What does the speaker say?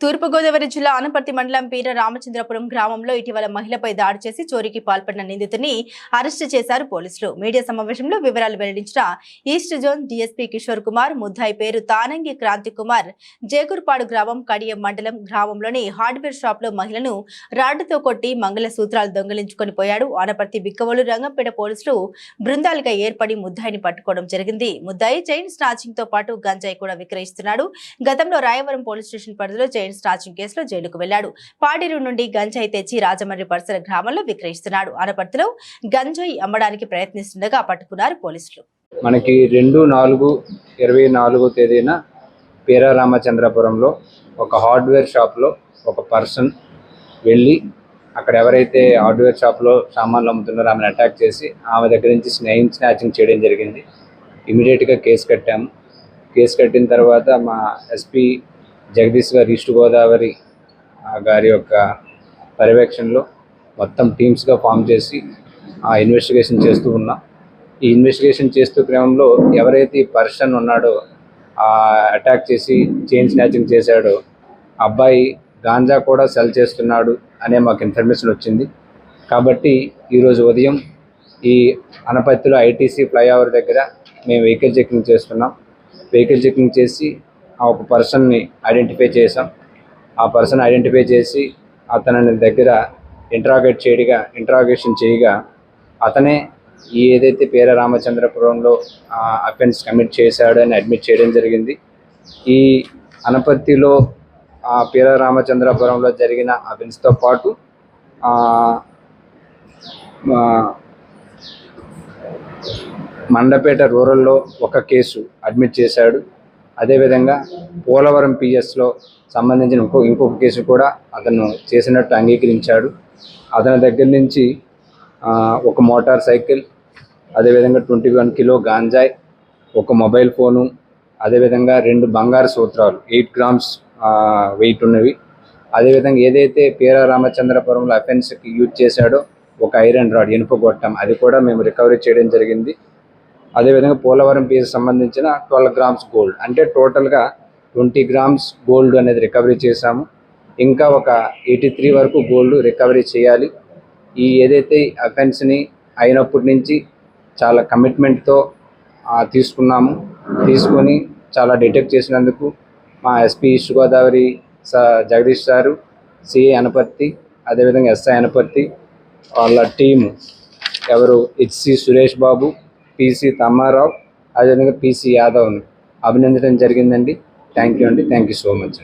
తూర్పుగోదావరి జిల్లా ఆనపర్తి మండలం పీర రామచంద్రపురం గ్రామంలో ఇటీవల మహిళపై దాడి చేసి చోరీకి పాల్పడిన నిందితుని అరెస్టు చేశారు పోలీసులు. మీడియా సమావేశంలో వివరాలు వెల్లడించిన east zone DSP Kishore Kumar ముద్దాయి పేరు తానంగి క్రాంతి కుమార్ జేగుర్పాడు గ్రామం కడియం మండలం గ్రామంలోని హార్డ్వేర్ షాప్లో మహిళను రాడ్డుతో కొట్టి మంగళ సూత్రాలు దొంగిలించుకొని పోయాడు. ఆనపర్తి బిక్కవోలు రంగంపేట పోలీసులు బృందాలుగా ఏర్పడి ముద్దాయిని పట్టుకోవడం జరిగింది. ముద్దాయి చైన్ స్నాచింగ్తో పాటు గంజాయి కూడా విక్రయిస్తున్నాడు. గతంలో రాయవరం పోలీస్ స్టేషన్ పరిధిలో చైన్ స్టాచింగ్ కేసులో జైలుకు వెళ్ళాడు పాడేరు నుండి గంజాయి తెచ్చి రాజమండ్రి పరిసర గ్రామంలో విక్రయిస్తున్నాడు. అనపర్తిలో గంజాయి అమ్మడానికి ప్రయత్నిస్తుండగా పట్టుకున్నారు పోలీసులు. మనకి రెండు నాలుగు ఇరవై నాలుగో తేదీన పీరా రామచంద్రపురంలో ఒక హార్డ్వేర్ షాప్లో ఒక పర్సన్ వెళ్ళి అక్కడ ఎవరైతే హార్డ్వేర్ షాప్లో సామాన్లు అమ్ముతున్నారో ఆమెను అటాక్ చేసి ఆమె దగ్గర నుంచి స్నైన్ స్నాచింగ్ చేయడం జరిగింది. ఇమీడియట్గా కేసు కట్టాము. కేసు కట్టిన తర్వాత మా ఎస్పీ జగదీష్ గారు ఈస్ట్ గోదావరి గారి యొక్క పర్యవేక్షణలో మొత్తం టీమ్స్గా ఫామ్ చేసి ఆ ఇన్వెస్టిగేషన్ చేస్తూ ఉన్నాం. ఈ ఇన్వెస్టిగేషన్ చేస్తూ క్రమంలో ఎవరైతే ఈ పర్సన్ ఉన్నాడో ఆ అటాక్ చేసి చైన్ స్నాచింగ్ చేశాడో ఆ అబ్బాయి గాంజా కూడా సెల్ చేస్తున్నాడు అనే మాకు ఇన్ఫర్మేషన్ వచ్చింది. కాబట్టి ఈరోజు ఉదయం ఈ అనపత్తిలో ఐటీసీ ఫ్లైఓవర్ దగ్గర మేము వెహికల్ చెకింగ్ చేస్తున్నాం. వెహికల్ చెకింగ్ చేసి ఆ ఒక పర్సన్ని ఐడెంటిఫై చేసాం ఆ పర్సన్ ఐడెంటిఫై చేసి అతని దగ్గర ఇంట్రాగేట్ చేయడిగా ఇంట్రాగేషన్ చేయగా అతనే ఏదైతే పేర రామచంద్రపురంలో అఫెన్స్ కమిట్ చేశాడో అని అడ్మిట్ చేయడం జరిగింది. ఈ అనపర్తిలో ఆ పేర రామచంద్రపురంలో జరిగిన అఫెన్స్తో పాటు మండపేట రూరల్లో ఒక కేసు అడ్మిట్ చేశాడు. అదేవిధంగా పోలవరం పిఎస్లో సంబంధించిన ఇంకో ఇంకొక కేసు కూడా అతను చేసినట్టు అంగీకరించాడు. అతని దగ్గర నుంచి ఒక మోటార్ సైకిల్ అదేవిధంగా ట్వంటీ వన్ కిలో గాంజాయ్ ఒక మొబైల్ ఫోను అదేవిధంగా రెండు బంగారు సూత్రాలు ఎయిట్ గ్రామ్స్ వెయిట్ ఉన్నవి. అదేవిధంగా ఏదైతే పీరా రామచంద్రపురంలో అఫెన్స్కి యూజ్ చేశాడో ఒక ఐరన్ రాడ్ ఇనుప గొట్టం అది కూడా మేము రికవరీ చేయడం జరిగింది. అదేవిధంగా పోలవరం పీస్ సంబంధించిన ట్వెల్వ్ గ్రామ్స్ గోల్డ్ అంటే టోటల్గా ట్వంటీ గ్రామ్స్ గోల్డ్ అనేది రికవరీ చేశాము. ఇంకా ఒక ఎయిటీ త్రీ వరకు గోల్డ్ రికవరీ చేయాలి. ఈ ఏదైతే అఫెన్స్ని అయినప్పటి నుంచి చాలా కమిట్మెంట్తో తీసుకున్నాము. తీసుకొని చాలా డిటెక్ట్ చేసినందుకు మా ఎస్పీ ఈస్ట్ గోదావరి స జగదీష్ సారు సిఏ అనపర్తి అదేవిధంగా ఎస్ఐ అనపర్తి వాళ్ళ టీము ఎవరు హెచ్సి సురేష్ బాబు పిసి తమ్మారావు అదేవిధంగా పిసి యాదవ్ను అభినందించడం జరిగిందండి. థ్యాంక్ యూ అండి. Thank you so much